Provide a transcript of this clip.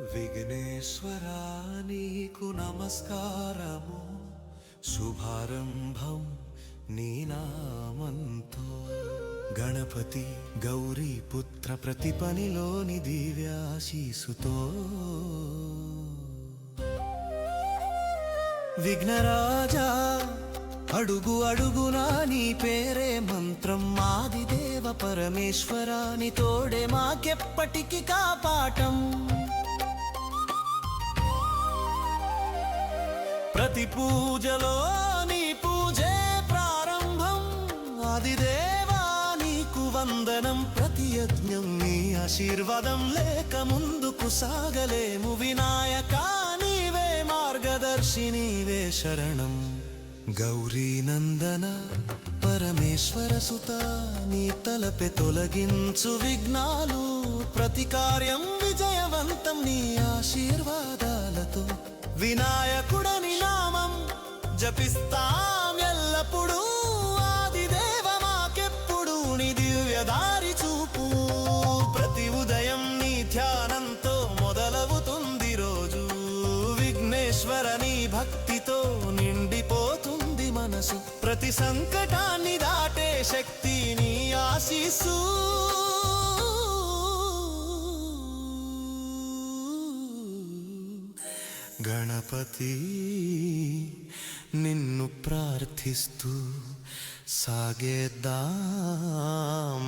విఘ్నేశ్వరా నీకు నమస్కారము. శుభారంభం నీ నామంతో. గణపతి గౌరీ పుత్ర ప్రతి పనిలోని దివ్యాశీసుతో. విఘ్నరాజా అడుగు అడుగునా నీ పేరే మంత్రం. మాది దేవ పరమేశ్వరాని తోడే మాకెప్పటికి కాపాటం. ప్రతి పూజలో నీ పూజే ప్రారంభం. అదిదేవా నీకు వందనం. ప్రతి యజ్ఞం నీ ఆశీర్వాదం. లేక ముందుకు సాగలేము వినాయక నీవే మార్గదర్శి నీవే శరణం. గౌరీ నందన పరమేశ్వర సుత నీ తలపె తొలగించు విఘ్నాలు. ప్రతి కార్యం విజయవంతం నీ ఆశీర్వాదాలతో. వినాయకుడని జపిస్తాం ఎల్లప్పుడూ. ఆదిదేవ మాకెప్పుడు నీ దివ్య దారి చూపు. ప్రతి ఉదయం నీ ధ్యానంతో మొదలవుతుంది రోజు. విఘ్నేశ్వర నీ భక్తితో నిండిపోతుంది మనసు. ప్రతి సంకటాన్ని దాటే శక్తి నీ ఆశీస్సు. గణపతి నిన్ను ప్రార్థిస్తూ సాగేద్దాం.